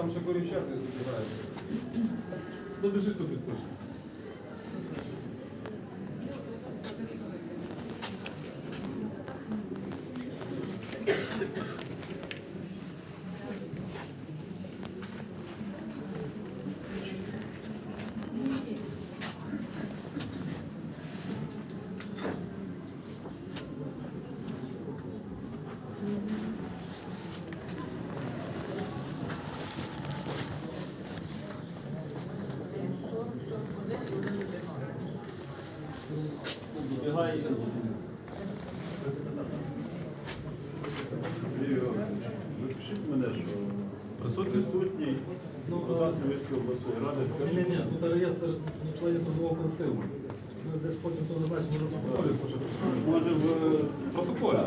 там ще корівчак не збирається. Побіжи тут підпише. Запишіть мене, що Присутній? присутній депутат Львівської обласної ради. Ні, ні, тут реєстр членів трудового колективу. Ми десь потім то протоколі, може Може в протоколі.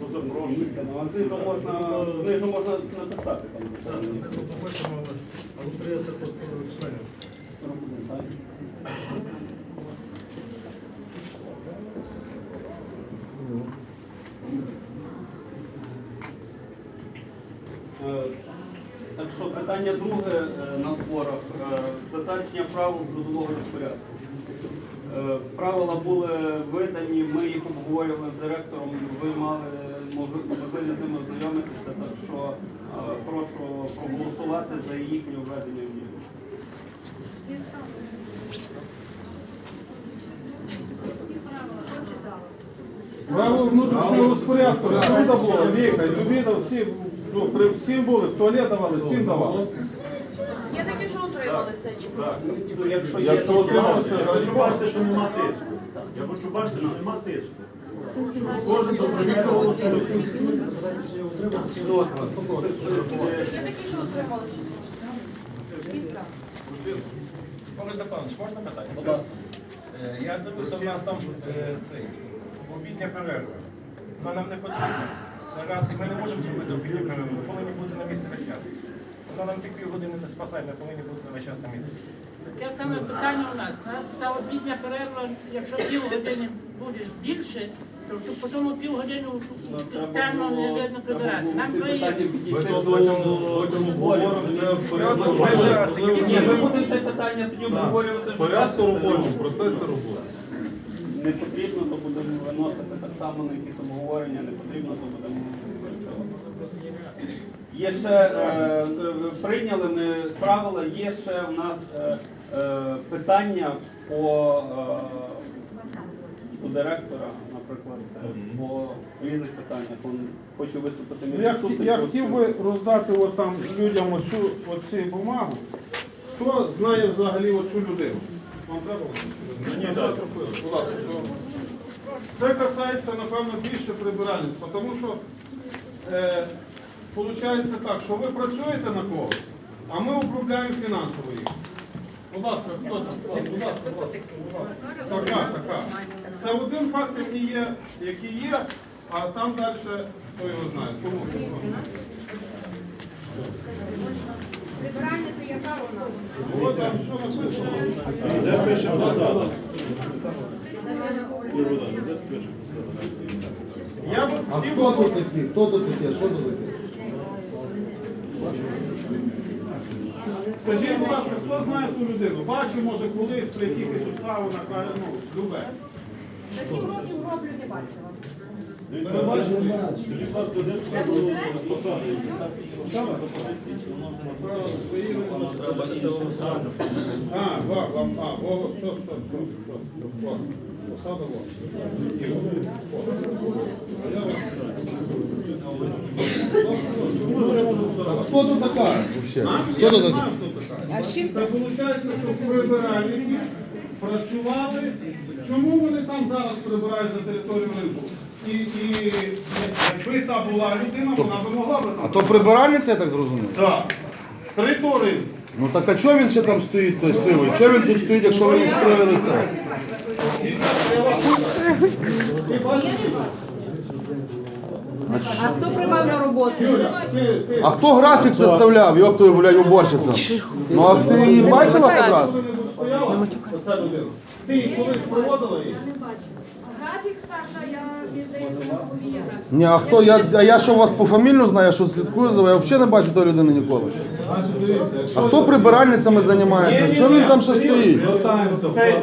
ну, запрошуйте. Ну, а знизу можна, можна написати там. Так, ми це але а тут реєстр просто членів. Так. Е, що питання друге е, на зборах. Е, Затвердження правил трудового розпорядку. Правила були видані, ми їх обговорювали з директором, ви мали можливість з ними ознайомитися, так що прошу проголосувати за їхнє введення в дію. Право внутрішнього розпорядку, всюди було, Віка, і тобі там всі, ну, при всім були, в туалет давали, всім давали. Є такі, що утрималися. чи- Так, ну, якщо є Якщо отрималося, я хочу бачити, що нема тиску. Я хочу бачити, що нема тиску. Кожен добровільно голосує. Є такі, що утрималися. Пане Степанович, можна питання? Будь ласка. Е, Я дивився, в нас там е, цей обідня перерва. Вона нам не потрібна. Це раз, ми не можемо зробити обідню перерву. Ми повинні бути на місці весь час. Вона нам тільки півгодини не спасає, ми повинні бути весь час на місці. Таке саме питання у нас. У нас та обідня перерва, якщо півгодини будеш більше, то по тому півгодини темно не видно прибирати. Нам питання Ми будемо це питання тоді обговорювати. Порядку роботи, в процесі роботи. Не потрібно, то будемо виносити так само на якісь обговорення, не потрібно, то будемо. Є ще е, прийняли ми правила, є ще у нас е, е, питання по, е, у директора, наприклад, е, по різних питаннях. Він хоче виступити Ну, Я, між я хотів би роздати от там людям оцю, оці бумагу. Хто знає взагалі оцю людину? Вам треба? Ні, так. Це касається, напевно, більше прибиральниць, тому що е, виходить так, що ви працюєте на когось, а ми управляємо фінансово їх. Будь ласка, хто це? Будь ласка, будь ласка, будь ласка. Така, така. Це один факт, який є, який є, а там далі хто його знає. Кому? Прибиральниця яка вона? Де пише посада? А хто тут такі? Хто тут таке? Що тут таке? Скажіть, будь ласка, хто знає ту людину? Бачив, може, колись при якихось обставинах, ну, любе. За сім років роблю, не бачила. А, ва, вам, а, во, все, все, все, во. Во. А я вас- А хто тут така? Хто тут така. Це виходить, що прибиральники працювали. Чому вони там зараз прибирають за територію ринку? І, і якби та була людина, вона би могла би там. А то прибиральниця, я так зрозумів? Так. Три то. Ну так а чого він ще там стоїть, той сивий? Чого він тут стоїть, якщо ви не строїли це? А хто приймав на роботу? Юля, ти, ти. А хто графік составляв, йоп твою, блядь, уборщиця? Ну а ти її бачила якраз? Коли оця людина. Ти її колись проводила її? Саша, я мені здається, повіяла. Ні, а хто? Я, а я що вас пофамільно знаю, я що слідкую за вами? Я взагалі не бачу тої людини ніколи. Значить, дивіться, якщо А хто прибиральницями займається? Чого він там ще стоїть? Звертаємося в це,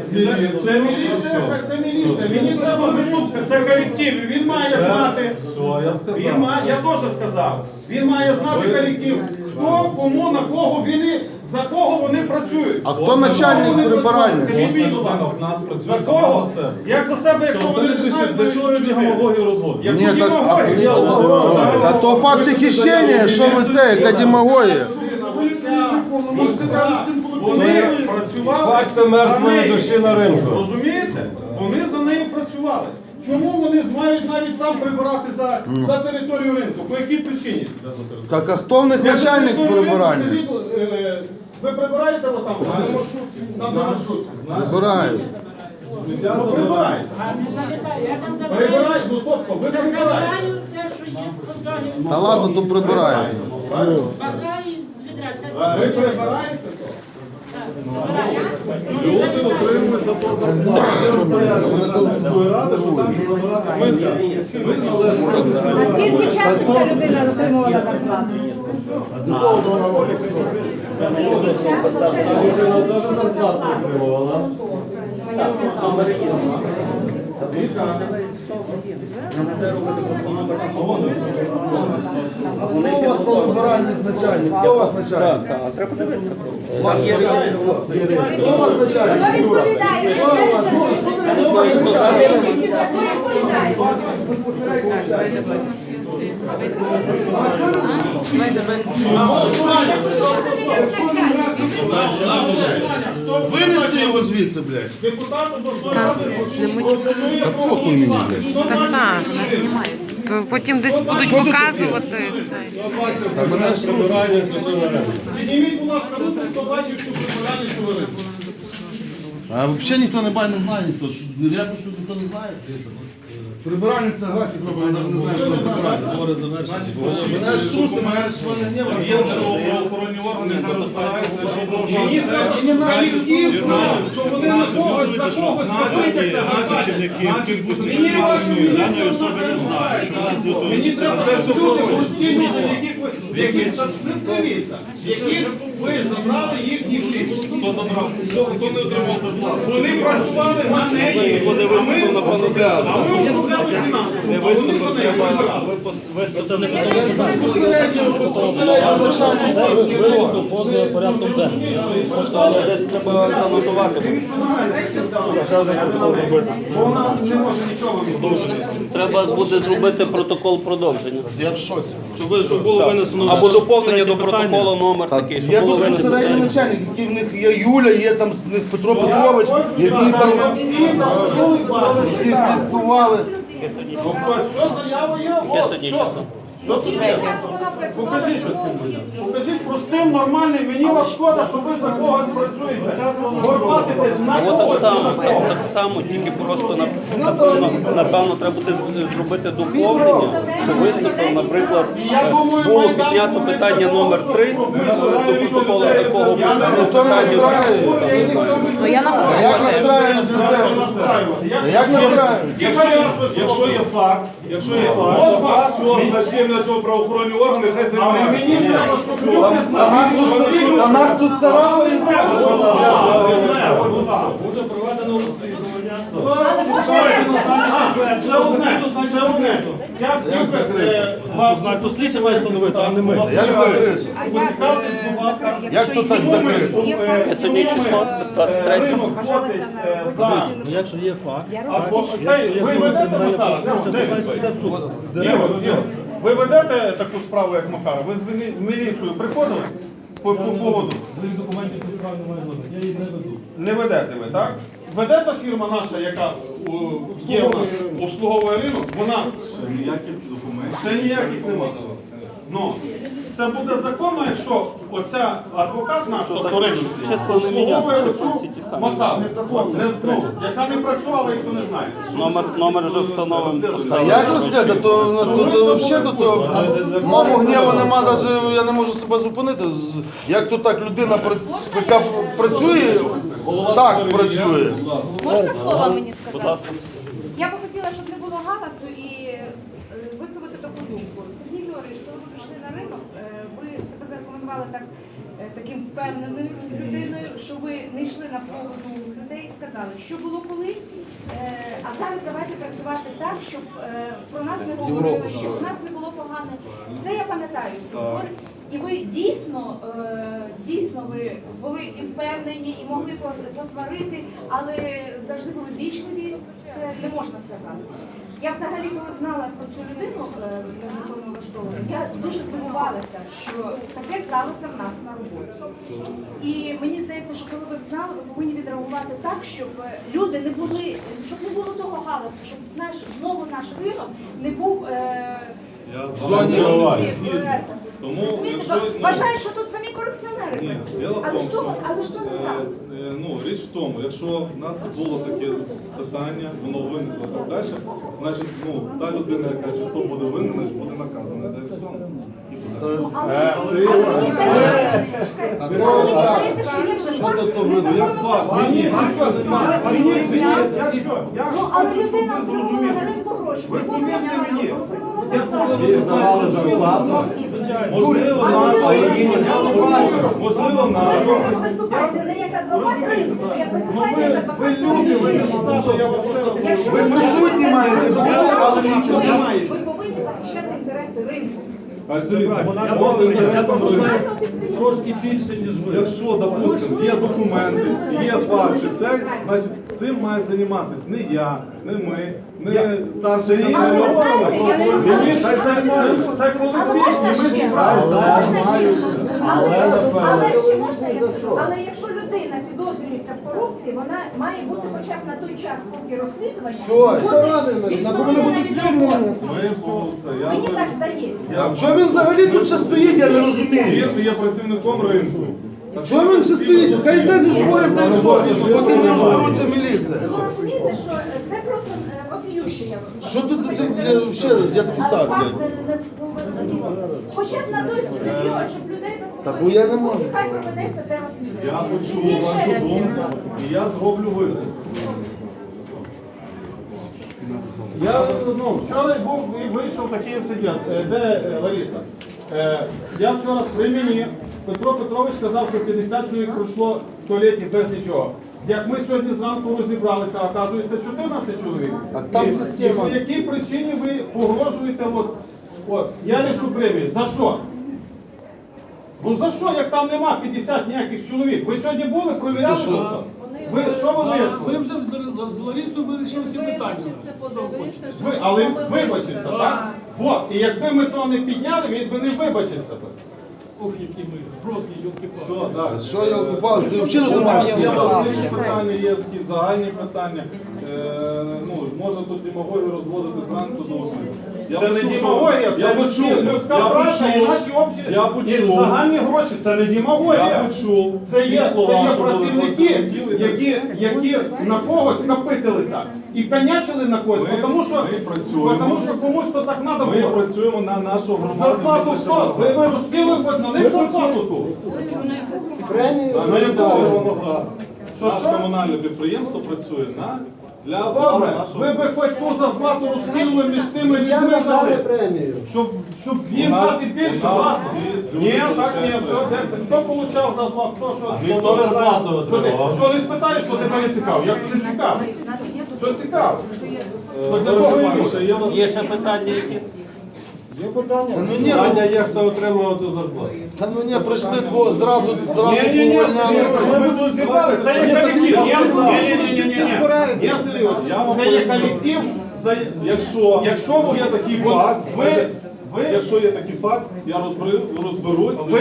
це міліція, це міліція. Мені треба ми це колектив. і Він має знати. Все, я сказав. Він має, я теж сказав. Він має знати колектив. Хто, кому, на кого він і за кого вони працюють. А хто начальник прибиральник? Скажіть мені, будь ласка. нас працює За кого? за себе. Як за себе, якщо вони не знають, для чого люди гомологію розводять? Ні, так, а- демагогію? Та то факти хищення, що ви це, яка демагогія? Вони працювали Факти за мертвої неї. душі на ринку. Розумієте? Вони за нею працювали. Чому вони мають навіть там прибирати за, за територію ринку? По якій причині? Так а хто в них начальник прибиральник? скажіть, е, Ви прибираєте отам на маршрутці? Там на маршрутці. Прибирають. Ну, прибираєте. А не я там забираю. Прибираєте, ну тобто ви прибираєте. Забираю те, що є з контролю. Та ладно, то прибирають. Бажаю з відра. Це Ви прибираєте? Люди отримують за то зарплату. Є розпорядження міської ради, що там забирати сміття. Ми належимо до міської А ради. скільки часу ця людина отримувала зарплату? Скільки часу ця людина теж зарплату отримувала. Хто у вас прибиральний начальник? Хто у вас начальник? Треба подивитися. Ваш? Хто у вас начальник? Хто у вас начальник? Винести його звідси, блядь. Депутат Та похуй мені, блядь. Та Саша, то потім десь будуть Що ти показувати це. Хто бачив прибирання цього на ринку? Підніміть, будь ласка, руку, хто бачив цю прибиральну хвилину. А взагалі ніхто не бачить, не знає ніхто. Що, ясно, що ніхто не знає. Прибиральниця графік робить, я навіть не знаю, що прибиральниця. Мене ж труси, мене ж мене Є гнєва. правоохоронні органи, які розбираються, що Мені треба, мені діти знати, що вони на когось, за когось напитаться Мені ваші даної особи не знають. Мені треба, це все люди, прості люди, в яких ви, в яких, в яких ви забрали їхні життя. Хто забрав? Хто, хто не отримав зарплату? Вони працювали на неї, а ми а ми управляли фінансово, а вони за нею прибирали. Безпосередньо, безпосередньо начальник. Виступи поза порядком денним. Просто Десь треба занотувати. Бо вона не може нічого відповідати. Треба буде зробити протокол продовження. Я в шоці. щоб, щоб було винесено Або доповнення до протоколу номер такий, щоб. Безпосередньо начальник, які в них є Юля, є там з них Петро Петрович, які там які слідкували. Що заява є? От, що? Що? Покажіть оцим людям. Покажіть простим, нормальним. Мені вас шкода, що ви за когось працюєте. Горбатитесь на От когось. так само, так тільки просто на- напевно, напевно треба буде з- зробити доповнення, що виступив, наприклад, е, було піднято питання номер 3 до протоколу такого Я не Ніхто не настраює. Ну я на як настраюють людей? Як настраюють? Якщо є, якщо є факт, якщо є От факт, факт. все, значить на цього правоохоронні органи, хай Але займаються. мені треба, щоб люди А нас тут, а нас тут. Буде проведено розслідування. Ще одне, ще одне. Як закрити? вас Знак, то слідчий має встановити, а не ми. Як закрити? Поцікавтесь, будь ласка. Як то так закрито? Е, Сьогодні число е, 23. Ринок платить е, за Ну якщо є факт, якщо є кримінальне Макара? провадження, Де то він? Ви ведете таку справу, як Макара? Ви з мілі- в приходили по, по поводу? Своїх документів цю справу немає жодних. Я її не веду. Не ведете ви, так? Веде та фірма наша, яка у, є у нас, обслуговує ринок, вона Ніяких документів. Це ніяких немає. Ну, це буде законно, якщо оця адвокат наш, тобто ринок, обслуговує цю всі ті самі. Макар, не, ну, яка не працювала, ніхто не знає. Номер, номер вже встановлений. А як розглядати? То, то, то, взагалі то, то гніву нема, даже, я не можу себе зупинити. З- Як то так людина, пр- яка працює, так працює. Можна слово мені сказати? Я би хотіла, щоб не було галасу і е, висловити таку думку. Сергій Георгійович, коли ви прийшли на ринок, е, ви зарекомендували так е, таким впевненою людиною, що ви не йшли на поводу людей і сказали, що було колись, е, а зараз давайте працювати так, щоб е, про нас не говорили, щоб у нас не було погано. Це я пам'ятаю. І ви дійсно, дійсно ви були і впевнені і могли посварити, але завжди були вічливі, це не можна сказати. Я взагалі, коли знала про цю людину е, незаконно влаштовану, я дуже здивувалася, що таке сталося в нас на роботі. І мені здається, що коли ви знали, ви повинні відреагувати так, щоб е, люди не були, щоб не було того галасу, щоб наш знову наш ринок не був. Е, Я з зоні. Тому, якщо, ну, що тут самі корупціонери. Ні. Але що, що але що не так? Ну, річ в тому, якщо в нас було таке питання, воно виникло так далі, значить, ну, та людина, яка чи хто буде винен, значить буде наказаний. Та все. І буде. Але але мені здається, чекайте, А але то, мені так, здається, що є вже що до того як факт, мені, мені, мені, я що, я але людина ви отримала на ринку гроші. Ви повірте мені, я зарплату. здавали зарплату. Можливо, нас, можливо, Ви нас. зараз виступаєте не як адвокат ринку, а як Ну ви, як ви люди, ви не я говорю. ви присутні маєте але Ви- нічого не маєте. Ви повинні захищати інтереси ринку. Аж дивіться, Я я трошки більше, ніж ви. Якщо, допустимо, є документи, є факти, це значить цим має займатися не я, не ми, не старший Мені це, це, це, це Але? Але, але ще можна я скажу? Але якщо людина підозрюється в корупції, вона має бути хоча б на той час, поки розслідування. Ми Мені так здається. А він взагалі тут ще стоїть, я не розумію. Він є працівником ринку. А чого він ще стоїть? Хай йде зі зборів та й все, поки не розберуться міліція. Ви розумієте, що це просто е, вопіюще, я вважаю. Що тут за ще дядський Але сад? факт блядь? не- не- ну, Хоча б на той період, щоб людей Та бо я не можу. Хай проведеться те розслідування. Я почув вашу думку і я зроблю висновок. Я ну, вчора був і вийшов такий інцидент. Е, Де е, Лариса? Е, Я вчора при мені Петро Петрович сказав, що 50 чоловік пройшло в туалеті без нічого. Як ми сьогодні зранку розібралися, оказується 14 чоловік. А там система. По якій причині ви погрожуєте? От, от, я лишу премію. За що? Бо за що, як там нема 50 ніяких чоловік? Ви сьогодні були, провіряли Ну, що? просто? Ви що ви Ми вже з, з вирішили всі питання. Ви, але вибачився, так? От, і якби ми то не підняли, він би не вибачився. би. Ох, які ми, просто йолки-палки. Все, так. Що я окупав? Ти взагалі не думаєш? Питання, є такі загальні питання. Е, ну, можна тут демагогію розводити зранку до обіду. Я Це не почув, що- демагогія, я це почув, людська людська я праця і почув, наші общі Я і почув. загальні гроші. Це не Я демагогія. почув. Це є, слова, це є що були працівники, і які, які на когось капитилися і конячили на когось, Ми- тому що, ми працюємо. тому що комусь то так треба Ми було. працюємо на нашу громаду. Зарплату хто? Ви, ви розкинули хоч на них зарплату ту? На На яку? Червоноград. Що, Наше комунальне підприємство працює на для Добре, ми ви би хоч ту зарплату розкинули між тими людьми дали, щоб, щоб їм дати більше люди Ні, так ні, все, де, хто получав зарплату, хто що? Ніхто зарплату не Що отримав. Що не спитаєш, що тебе не цікаво? Як не цікаво? Що цікаво? Е, вас Є ще питання якісь? Та ну ні, Питання є, хто отримав ту зарплату. та ну ні, прийшли двоє, зразу, зразу Ні, ні, ні, повольняли. Сергій, ви тут зібрали, це є колектив. Ні, ні, ні, ні, ні, ні. Ні, Сергій, Я вам це є колектив. за- Якщо, Якщо є такий факт, ви, ви, якщо є такий факт, я розберу, розберусь, ви,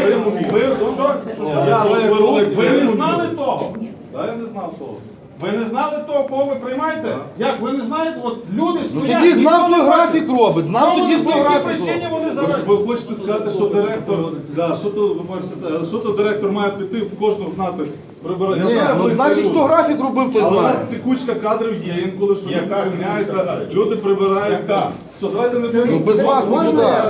ви, що, що, Я розберусь, ви не знали того? Та я не знав того. Ви не знали того, кого ви приймаєте? Так. Як ви не знаєте? От люди Ну стоять. тоді знав, хто графік робить, знав тоді, хто графік робить. вони Ви, зараз? ви хочете сказати, що директор, да, що то, ви бачите, це, що то директор має піти в кожного знати прибирати. Ні, ну значить, хто графік робив, той Але у нас знає. текучка кадрів є, інколи що люди Яка кадрів? люди прибирають. Яка? Все, давайте не Ну без вас не Можна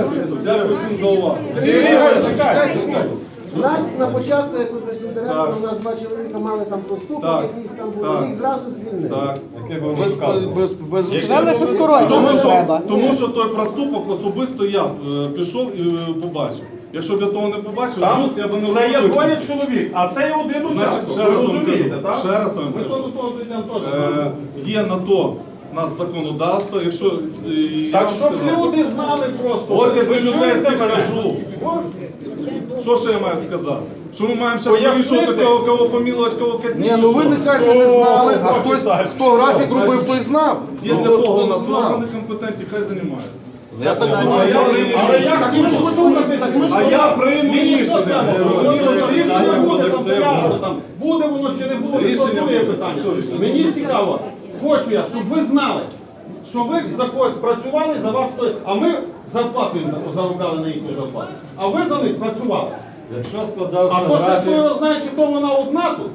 Дякую всім за увагу. Чекайте, чекайте. У нас на початку, як ви прийшли директора, у нас два чоловіка мали там проступок, Так. якийсь там був, Так. їх зразу звільнили. Так. Яке би Без, вказано. без, без, Сказали, що скоротити тому, що, треба. тому що той проступок особисто я е, пішов і е, побачив. Якщо б я того не побачив, з уст я би не Це є робив двоє чоловік, а це є один Значить, учасник. ще Ви раз вам розумієте, кажу, так? ще раз вам Ми кажу. то до того прийдемо теж. Е, є на то нас законодавство, якщо е, Так щоб сказав, люди знали просто. От я Ви людей кажу. Що ще я маю сказати? Що ми маємо зараз вирішувати, кого, кого помілувати, кого казнити? Ні, ну ви не кажете, не знали, а хтось, хто графік робив, той знав. Є Ну, для того у нас органи компетентні, хай займаються. Я так А думаю, я але- прийму як ви ж думаєте, а я прийму рішення. рішення буде там пов'язано, буде воно чи не буде, то буде. питання. Мені цікаво, хочу я, щоб ви знали, що ви за когось працювали, за вас стоїть, а ми зарплату їм заробляли на їхню зарплату. А ви за них працювали. Якщо А складався то, що хто його знає, чи то вона одна тут.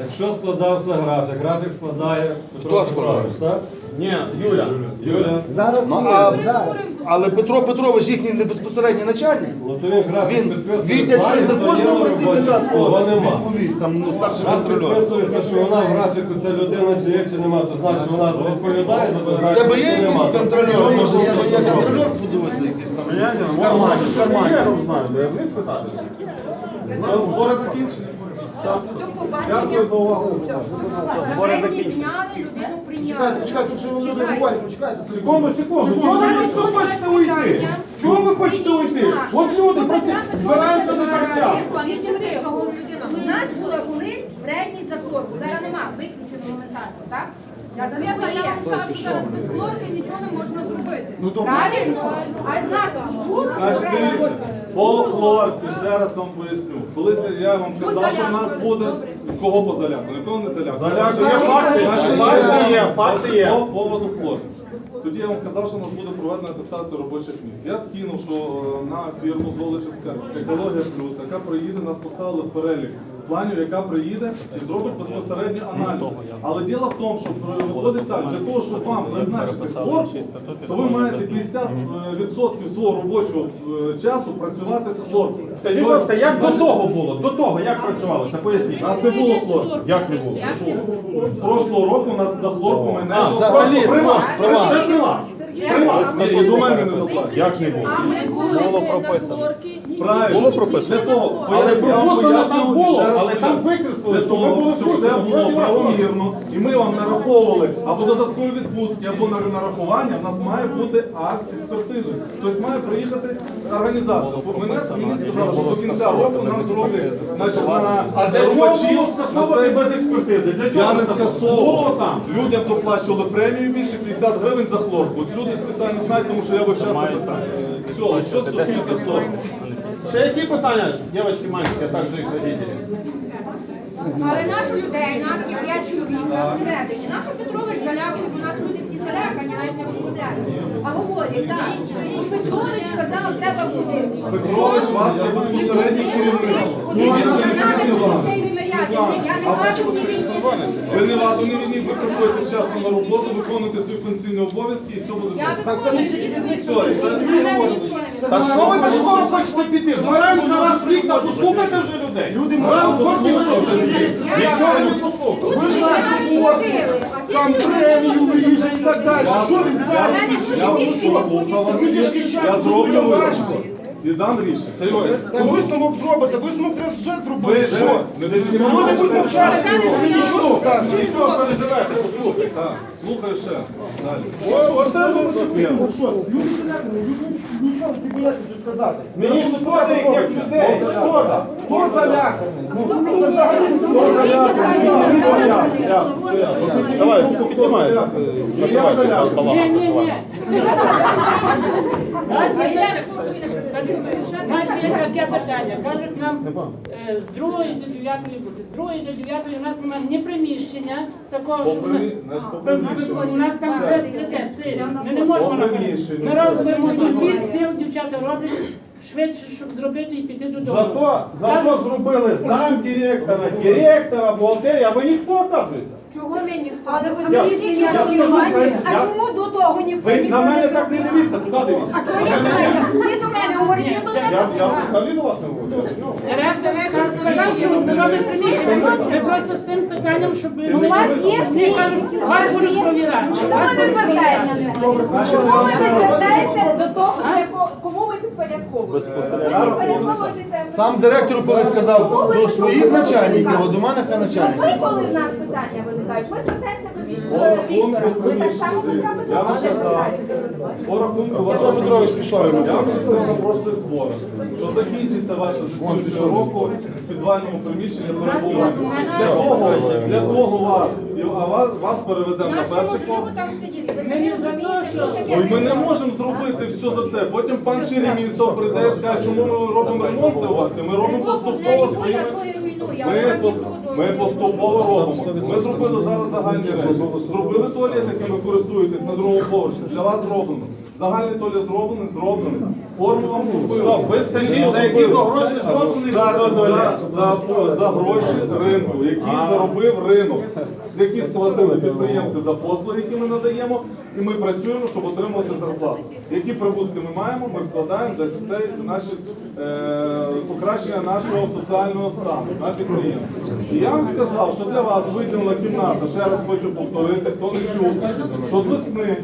Якщо складався графік, графік складає Петро Хто складає? Петрович, так? Ні, Юля. Юля. Зараз Ну, а- зараз. Але Петро Петрович їхній не безпосередній начальник. Ну то він ж графік Він підписує. Вітя щось за кожного працівника кого свого нема. відповість, там ну, старший Раз підписується, що вона в графіку, ця людина чи є, чи нема, то значить вона відповідає за то У графік, тебе є чи якийсь нема. контрольор? Може, у тебе є контрольор, подивися, якийсь там в кармані, в кармані. Я не знаю, я в них питати. Збори закінчені. Дякую за увагу. Людину прийняли. Чекайте, чекайте, що ви люди говорять, почекайте. Секунду, секунду. Чого ви від хочете уйти? Чого ви хочете уйти? От люди, збираємося до кінця. У нас була колись вредність за хлорку, зараз нема, виключено моментально, так? Я за Я вам скажу, що зараз без хлорки нічого не можна зробити. Правильно, а з нас була Значить, дивіться, по хлорці, ще раз вам поясню. Коли я вам казав, що в нас буде кого позалякали? Кого не залякали? Залякали. факти, є, факти є. По поводу хлорки. Тоді я вам казав, що у нас буде проведена атестація робочих місць. Я скинув, що е, на фірму Золочівська екологія плюс, яка приїде, нас поставили в перелік планів, яка приїде і зробить безпосередньо аналіз. Але діло в тому, що е, виходить так, для того, щоб вам призначити хлорку, то ви маєте 50% свого робочого е, часу працювати з хлоркою. Скажіть, будь ласка, як до того було? До того, як працювалося? Поясніть. У нас не було хлорки. Як не було? З прошлого року у нас за хлорку ми не А, взагалі, при вас, при вас. Це при вас. При вас. І до мене не доплачують. Як не було? Було прописано. Правильно. Було прописано. Для того, Але я вам прописано там пояснював, було, ще раз але там викреслили, Для що ви того, були щоб в це було правомірно, і ми вам нараховували або додаткові відпустки, або на нарахування, у нас має бути акт експертизи. Тобто має приїхати організація. Мене мені сказали, що до кінця року нам зроблять значить, на А для чого було на скасовувати без експертизи? Для чого Я не це було скасовував. там? Людям доплачували премію більше 50 гривень за хлорку. От Люди спеціально знають, тому що я вивчав це питання. Все, от що стосується хлорку. Ще які питання, дівчатки, мальчики, а також їх родителі? Але наш людей, нас є п'ять чоловік всередині. Наш Петрович залякує, бо нас люди всі залякані, навіть не розмовляють. А говорять, так, ну, Петрович казав, треба буде. Петрович вас є безпосередній керівник. Ну, а це навіть ініціював. я не бачу ні війні. Ви не ладу, не війні, ви приходите вчасно на роботу, виконуєте свої функційні обов'язки і все буде Я виконую Та що ви так скоро хочете піти? Збираємося раз в рік, та послухайте вже людей. Люди морально Нічого не послухали. Ви ж нас роботи, там премію виріже і так далі. Що він зараз? Я зроблю висновок. І дам рішення. Серйозно. Та висновок зробите, висновок треба вже Ви зробити. що? Не всіма Люди будуть мовчати, ви нічого не скажете. Що ви? Послухайте. Так, ще. Далі. Оце. Ну що, нічого не бояться сказати. Мені шкода їх як людей, шкода. Хто заляканий? Ну, не Хто заляканий? Хто? Я. Давай, руку піднімай. Я заляканий. Ні, ні, ні. Нас є, таке питання. Кажуть нам е, з другої до дев'ятої бути. З другої до дев'ятої у нас немає ні приміщення такого, щоб У нас там все цвіте, сирість. Ми не можемо робити. приміщенню. Ми робимо з сил, дівчата роблять швидше, щоб зробити і піти додому. Зато, зато зробили замдіректора, директора, директора, бухгалтерія, а ви ніхто, оказується. Чого ми ніхто? Але А освітлення я скажу, ви- А я- чому до того ніхто Ви на мене так не дивіться, туди дивіться. А чого я знаю? Ти до мене говориш, я до Я, тебе. я взагалі до вас не говорю. Ну, Директор ска- сказав, що ми робимо приміщення. Ми просто з цим питанням, щоб Ну, у вас є Вони вас будуть провірати. Чому ви не звертаєтеся? Чому ви не звертаєтеся до того, ви Сам директор коли сказав до своїх начальників, а до мене хай начальник. ви, коли в нас питання виникають, ми звертаємося до до Віктора. Ви так само Петровича сказав, звертаєтеся. По рахунку Петро вашого Петрович пішов йому. Я вам ще сказав на прошлих зборах, що закінчиться ваше зі року в підвальному приміщенні перебування. Для того, для того вас, і- а вас, вас переведемо на Нас перший поверх. там сидіти. Ми не те, що- таке Ой, ми не можемо зробити все за це. Потім пан Черемісов прийде і скаже, чому ми робимо ремонт у вас. І ми робимо поступово своїми. Ми, пос- ми поступово робимо. Ми зробили зараз загальні речі. Зробили туалет, яким ви користуєтесь на другому поверсі. Для вас зроблено. Загальний туалет зроблений, зроблений. Форму вам купили. Стоп, ви скажіть, за які гроші зроблений за, за, за, за гроші ринку, який заробив ринок, з які сплатили підприємці за послуги, які ми надаємо, і ми працюємо, щоб отримувати зарплату. Які прибутки ми маємо, ми вкладаємо десь в цей наші е, покращення нашого соціального стану на підприємстві. І я вам сказав, що для вас виділена кімната, ще раз хочу повторити, хто не чув, що з весни